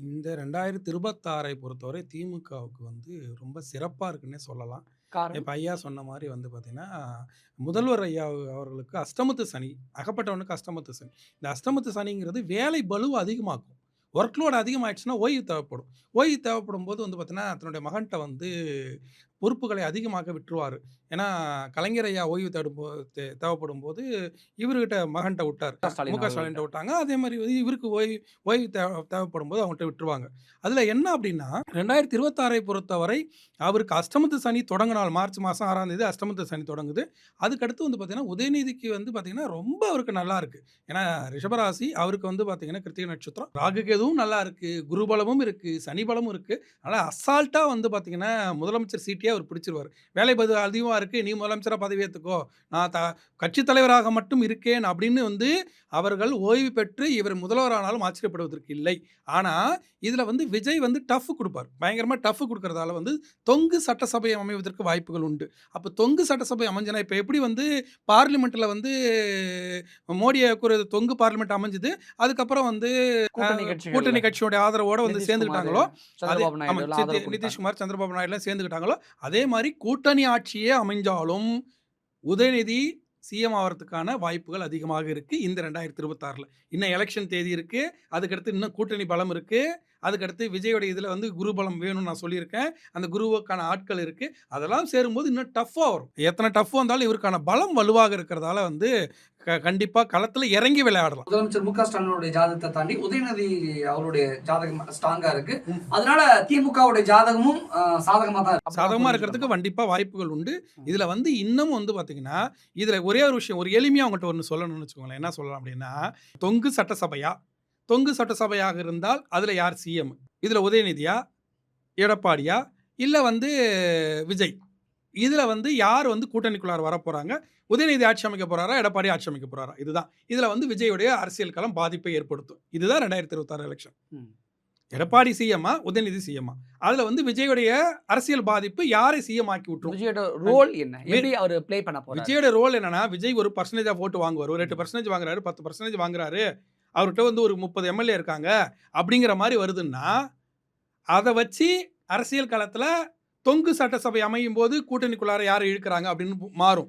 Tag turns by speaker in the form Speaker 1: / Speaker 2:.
Speaker 1: இந்த 2026ஐ பொறுத்தவரை திமுகவுக்கு வந்து ரொம்ப சிறப்பா இருக்குன்னே சொல்லலாம். இப்ப ஐயா சொன்ன மாரி வந்து பார்த்தீங்கன்னா, முதல்வர் ஐயா அவர்களுக்கு அஷ்டமத்து சனி. அகப்பட்டவனுக்கு அஷ்டமத்து சனி. இந்த அஷ்டமத்து சனிங்கிறது வேலை பளுவ அதிகமாக்கும். ஒர்க் லோட் அதிகமாயிடுச்சுன்னா ஓய்வு தேவைப்படும். ஓய்வு தேவைப்படும்போது வந்து பார்த்தீங்கன்னா, தன்னுடைய மகன்ட்ட வந்து பொறுப்புகளை அதிகமாக்க விட்டுருவாரு. ஏன்னா, கலைஞர் ஐயா ஓய்வு தேடும்போ தே தேவைப்படும்போது, இவருகிட்ட மகன்ட்ட விட்டாரு.
Speaker 2: மு.க. ஸ்டாலின்
Speaker 1: மு.க. ஸ்டாலின்ட்ட. விட்டாங்க. அதே வந்து இவருக்கு ஓய்வு ஓய்வு தேவ தேவைப்படும்போது அவங்கள்ட்ட விட்டுருவாங்க. அதில என்ன அப்டின்னா, 2026ஐ பொறுத்தவரை அவருக்கு அஷ்டமத்து சனி தொடங்குன நாள் மார்ச் மாசம் 6ஆம் தேதி அஷ்டமத்து சனி தொடங்குது. அதுக்கடுத்து வந்து பார்த்தீங்கன்னா, உதயநிதிக்கு வந்து பார்த்தீங்கன்னா, ரொம்ப அவருக்கு நல்லா இருக்கு. ஏன்னா, ரிஷபராசி அவருக்கு வந்து பார்த்தீங்கன்னா, கிருத்திகை நட்சத்திரம். ராகு கேதுவும் நல்லா இருக்கு. குரு பலமும் இருக்கு. சனி பலமும் இருக்கு. அதனால அசால்ட்டா வந்து பார்த்தீங்கன்னா, முதலமைச்சர் சீட்டையே அவர் பிடிச்சுருவாரு. வேலை பளு அதிகமா இருக்கு. நீ முதலமைச்சரா பதவி ஏத்துக்கோ. நான் த கட்சி தலைவராக மட்டும் இருக்கேன் அப்டின்னு வந்து அவர்கள் ஓய்வு பெற்று இவர் முதல்வர் ஆனாலும் ஆச்சரியப்படுவதற்கு இல்லை. ஆனா, இதில வந்து விஜய் வந்து டஃப் குடுப்பார். பயங்கரமா டஃப் குடுக்கிறதால வந்து தொங்கு சட்டசபை அமைவதற்கு வாய்ப்புகள் உண்டு. அப்ப தொங்கு சட்டசபை அமைஞ்சனா, இப்ப எப்படி வந்து பார்லிமென்ட்ல வந்து மோடிய ஒரு தொங்கு பார்லிமென்ட் அமைஞ்சது. அதுக்கப்புறம் வந்து
Speaker 2: கூட்டணி
Speaker 1: கட்சியோட ஆதரவோட வந்து சேர்ந்துக்கிட்டாங்களோ. நிதிஷ்குமார், சந்திரபாபு நாயுடுலாம் சேர்ந்துக்கிட்டாங்களோ, அதே மாதிரி கூட்டணி ஆட்சியே அமைஞ்சாலும், உதயநிதி சிஎம் ஆகிறதுக்கான வாய்ப்புகள் அதிகமாக இருக்குது இந்த 2026ல. இன்னும் எலெக்ஷன் தேதி இருக்குது அதுக்கடுத்து இன்னும் கூட்டணி பலம் இருக்குது அதுக்கடுத்து விஜயோட இதில் வந்து குரு பலம் வேணும்னு நான் சொல்லியிருக்கேன். அந்த குருவுக்கான ஆட்கள் இருக்குது அதெல்லாம் சேரும்போது இன்னும் டஃப்பாக வரும். எத்தனை டஃப் வந்தாலும் இவருக்கான பலம் வலுவாக இருக்கிறதால வந்து கண்டிப்பா களத்தில இறங்கி விளையாடலாம்.
Speaker 3: முதலமைச்சர் மு.க. ஸ்டாலினுடைய ஜாதகத்த தாண்டி உதயநிதி அவருடைய ஜாதகம் ஸ்ட்ராங்கா இருக்கு.
Speaker 1: ம்.
Speaker 3: அதனால திமுகவுடைய ஜாதகமும் சாதகமா தான்.
Speaker 1: சாதகமா இருக்கிறதுக்கு கண்டிப்பா வாய்ப்புகள் உண்டு. இதில வந்து இன்னமும் வந்து பார்த்தீங்கன்னா, இதில ஒரே ஒரு விஷயம் ஒரு எளிமையா உங்கள்ட்ட ஒண்ணு சொல்லணும்னு வச்சுக்கோங்களேன். என்ன சொல்லலாம் அப்டின்னா, தொங்கு சட்டசபையா? தொங்கு சட்டசபையாக இருந்தால் அதில யார் சிஎம்? இதில உதயநிதியா? எடப்பாடியா? இல்ல வந்து விஜய்? இதில வந்து யார் வந்து கூட்டணிக்குள்ளார வரப்போறாங்க? உதயநிதி ஆட்சி அமைக்க போறாரா? எடப்பாடி ஆட்சி அமைக்க போறாரா? இதுதான். இதில வந்து விஜயுடைய அரசியல் களம் பாதிப்பை ஏற்படுத்தும். இதுதான் 2026 எலக்ஷன்.
Speaker 2: ம்.
Speaker 1: எடப்பாடி சிஎம்மா? உதயநிதி சிஎம்மா? அதில வந்து விஜயுடைய அரசியல் பாதிப்பு யாரை சிஎம் ஆக்கி விட்டுரும்?
Speaker 2: விஜயோட ரோல் என்ன? எப்படி அவரு ப்ளே பண்ண போறாரு?
Speaker 1: விஜயோட ரோல் என்னன்னா, விஜய் ஒரு பெர்சன்டேஜ் ஆஃப் வோட் வாங்குவாரு. ஒரு 8% வாங்குறாரு, 10% வாங்குறாரு. அவர்ட்ட வந்து ஒரு 30 எம்.எல்.ஏ இருக்காங்க. அப்டிங்கிற மாரி வருதுன்னா, அத வச்சு அரசியல் களத்தில தொங்கு சட்டசபை அமையும் போது கூட்டணிக்குள்ளார யார் இழுக்கிறாங்க அப்படின்னு மாறும்.